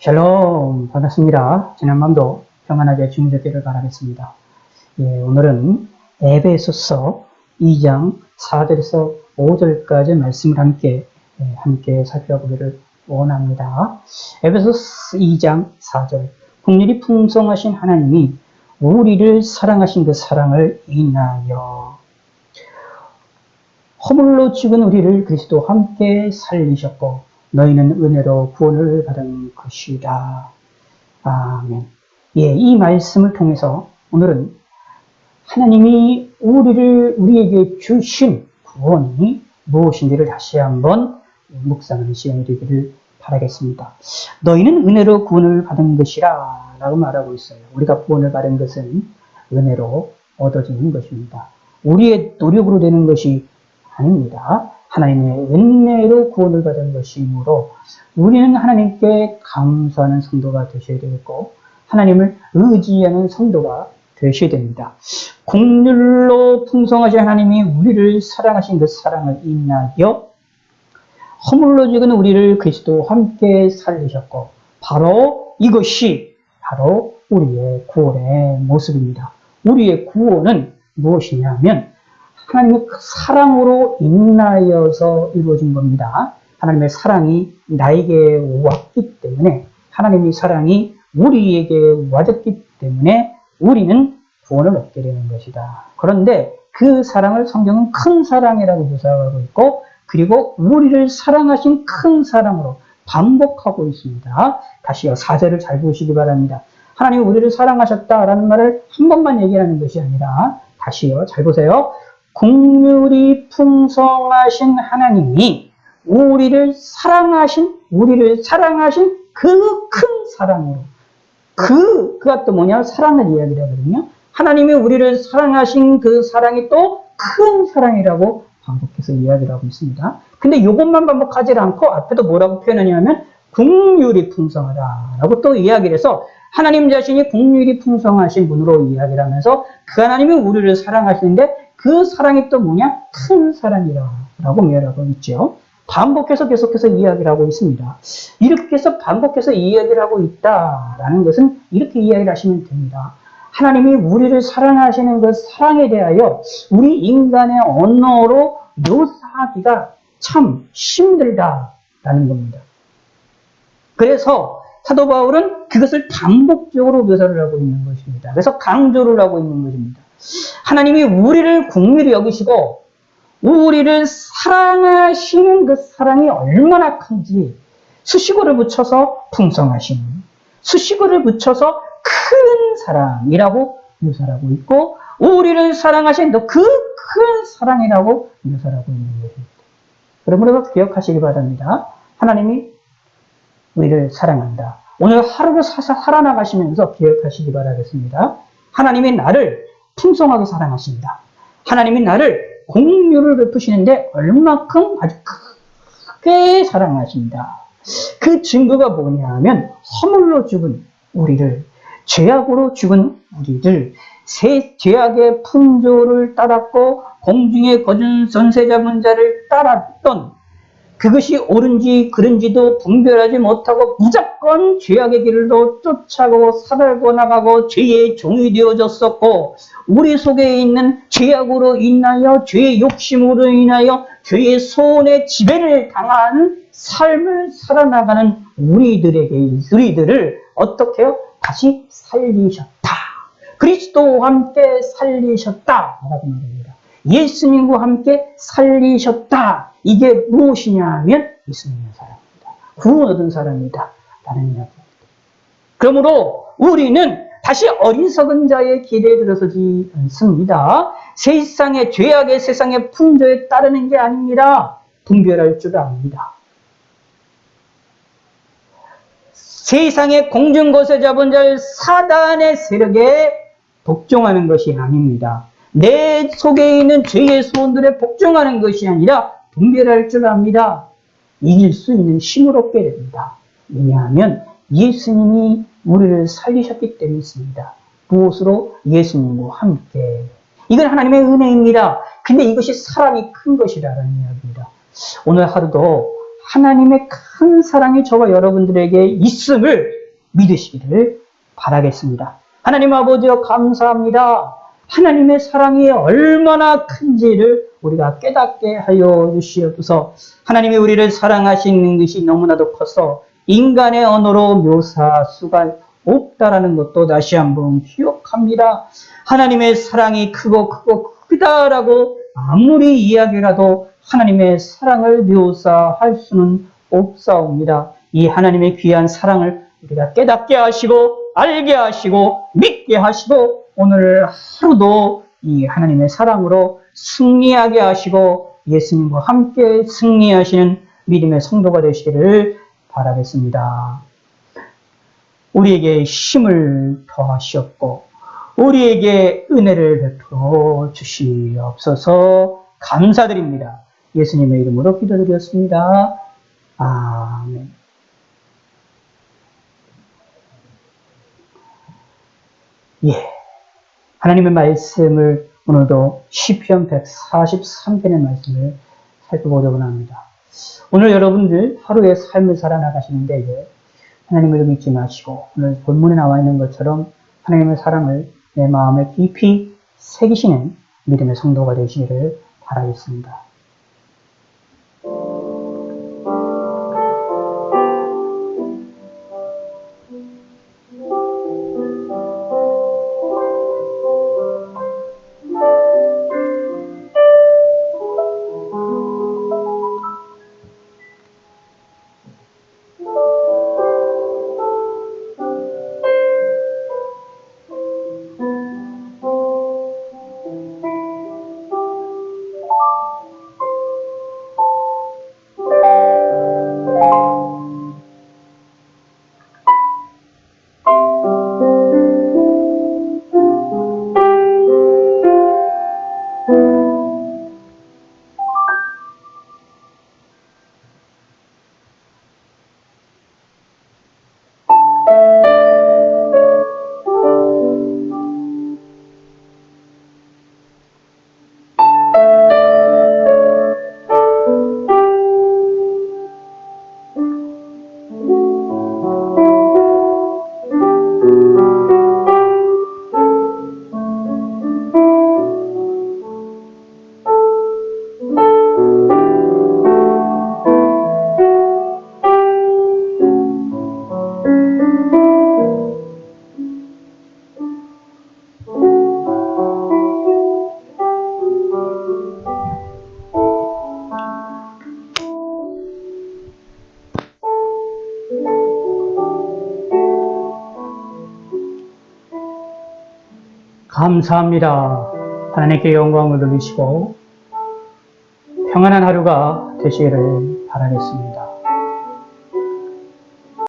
샬롬 반갑습니다. 지난밤도 평안하게 주무셨기를 바라겠습니다. 예, 오늘은 에베소서 2장 4절에서 5절까지 말씀을 함께 예, 함께 살펴보기를 원합니다. 에베소서 2장 4절 국률이 풍성하신 하나님이 우리를 사랑하신 그 사랑을 인하여 허물로 죽은 우리를 그리스도와 함께 살리셨고 너희는 은혜로 구원을 받은 것이다. 아멘. 예, 이 말씀을 통해서 오늘은 하나님이 우리를 우리에게 주신 구원이 무엇인지를 다시 한번 묵상하는 시간이 되기를 바라겠습니다. 너희는 은혜로 구원을 받은 것이라 라고 말하고 있어요. 우리가 구원을 받은 것은 은혜로 얻어지는 것입니다. 우리의 노력으로 되는 것이 아닙니다. 하나님의 은혜로 구원을 받은 것이므로 우리는 하나님께 감사하는 성도가 되셔야 되겠고 하나님을 의지하는 성도가 되셔야 됩니다. 공률로 풍성하신 하나님이 우리를 사랑하신 그 사랑을 인하여 허물로 죽은 우리를 그리스도와 함께 살리셨고 바로 이것이 바로 우리의 구원의 모습입니다. 우리의 구원은 무엇이냐면 하나님의 그 사랑으로 인하여서 이루어진 겁니다. 하나님의 사랑이 나에게 왔기 때문에 하나님의 사랑이 우리에게 와졌기 때문에 우리는 구원을 얻게 되는 것이다. 그런데 그 사랑을 성경은 큰 사랑이라고 묘사하고 있고 그리고 우리를 사랑하신 큰 사랑으로 반복하고 있습니다. 다시요. 사절을 잘 보시기 바랍니다. 하나님이 우리를 사랑하셨다라는 말을 한 번만 얘기하는 것이 아니라 다시요. 잘 보세요. 국률이 풍성하신 하나님이 우리를 사랑하신 우리를 사랑하신 그 큰 사랑으로 그 그가 또 뭐냐 사랑을 이야기를 하거든요. 하나님이 우리를 사랑하신 그 사랑이 또 큰 사랑이라고 반복해서 이야기를 하고 있습니다. 근데 이것만 반복하지 않고 앞에도 뭐라고 표현하냐면 국률이 풍성하다라고 또 이야기를 해서 하나님 자신이 국률이 풍성하신 분으로 이야기를 하면서 그 하나님이 우리를 사랑하시는데 그 사랑이 또 뭐냐? 큰 사랑이라고 말하고 있죠. 반복해서 계속해서 이야기를 하고 있습니다. 이렇게 해서 반복해서 이야기를 하고 있다라는 것은 이렇게 이야기를 하시면 됩니다. 하나님이 우리를 사랑하시는 그 사랑에 대하여 우리 인간의 언어로 묘사하기가 참 힘들다라는 겁니다. 그래서 사도 바울은 그것을 반복적으로 묘사를 하고 있는 것입니다. 그래서 강조를 하고 있는 것입니다. 하나님이 우리를 국률이 여기시고 우리를 사랑하시는 그 사랑이 얼마나 큰지 수식어를 붙여서 풍성하신 수식어를 붙여서 큰 사랑이라고 묘사하고 있고 우리를 사랑하신 그 큰 사랑이라고 묘사하고 있는 것입니다. 그러므로 기억하시기 바랍니다. 하나님이 우리를 사랑한다. 오늘 하루를 살아나가시면서 기억하시기 바라겠습니다. 하나님이 나를 풍성하게 사랑하신다. 하나님이 나를 공유를 베푸시는데 얼마큼 아주 크게 사랑하신다. 그 증거가 뭐냐면 허물로 죽은 우리를 죄악으로 죽은 우리를 새 죄악의 풍조를 따랐고 공중에 거둔 전세 잡은 자를 따랐던 그것이 옳은지 그른지도 분별하지 못하고 무조건 죄악의 길로 쫓아가고 살고 나가고 죄의 종이 되어졌었고 우리 속에 있는 죄악으로 인하여 죄의 욕심으로 인하여 죄의 소원의 지배를 당한 삶을 살아나가는 우리들에게 우리들을 어떻게 요 다시 살리셨다. 그리스도와 함께 살리셨다라고 말합니다. 예수님과 함께 살리셨다. 이게 무엇이냐면 예수님의 사랑입니다. 구원 얻은 사람이다. 라는 이야기입니다. 그러므로 우리는 다시 어리석은 자의 길에 들어서지 않습니다. 세상의 죄악의 세상의 풍조에 따르는 게 아닙니다. 분별할 줄 압니다. 세상의 공중것에 잡은 자를 사단의 세력에 복종하는 것이 아닙니다. 내 속에 있는 죄의 소원들에 복종하는 것이 아니라 분별할 줄 압니다. 이길 수 있는 힘을 얻게 됩니다. 왜냐하면 예수님이 우리를 살리셨기 때문이습니다. 무엇으로? 예수님과 함께. 이건 하나님의 은혜입니다. 근데 이것이 사람이 큰 것이라는 이야기입니다. 오늘 하루도 하나님의 큰 사랑이 저와 여러분들에게 있음을 믿으시기를 바라겠습니다. 하나님 아버지여 감사합니다. 하나님의 사랑이 얼마나 큰지를 우리가 깨닫게 하여 주시옵소서. 하나님이 우리를 사랑하시는 것이 너무나도 커서 인간의 언어로 묘사할 수가 없다라는 것도 다시 한번 기억합니다. 하나님의 사랑이 크고 크고 크다라고 아무리 이야기라도 하나님의 사랑을 묘사할 수는 없사옵니다. 이 하나님의 귀한 사랑을 우리가 깨닫게 하시고 알게 하시고 믿게 하시고 오늘 하루도 이 하나님의 사랑으로 승리하게 하시고 예수님과 함께 승리하시는 믿음의 성도가 되시기를 바라겠습니다. 우리에게 힘을 더하시옵고 우리에게 은혜를 베풀어 주시옵소서 감사드립니다. 예수님의 이름으로 기도드렸습니다. 아멘. 예. 하나님의 말씀을 오늘도 시편 143편의 말씀을 살펴보려고 합니다. 오늘 여러분들 하루의 삶을 살아나가시는데 이제 하나님을 믿지 마시고 오늘 본문에 나와 있는 것처럼 하나님의 사랑을 내 마음에 깊이 새기시는 믿음의 성도가 되시기를 바라겠습니다. 감사합니다. 하나님께 영광을 돌리시고 평안한 하루가 되시기를 바라겠습니다.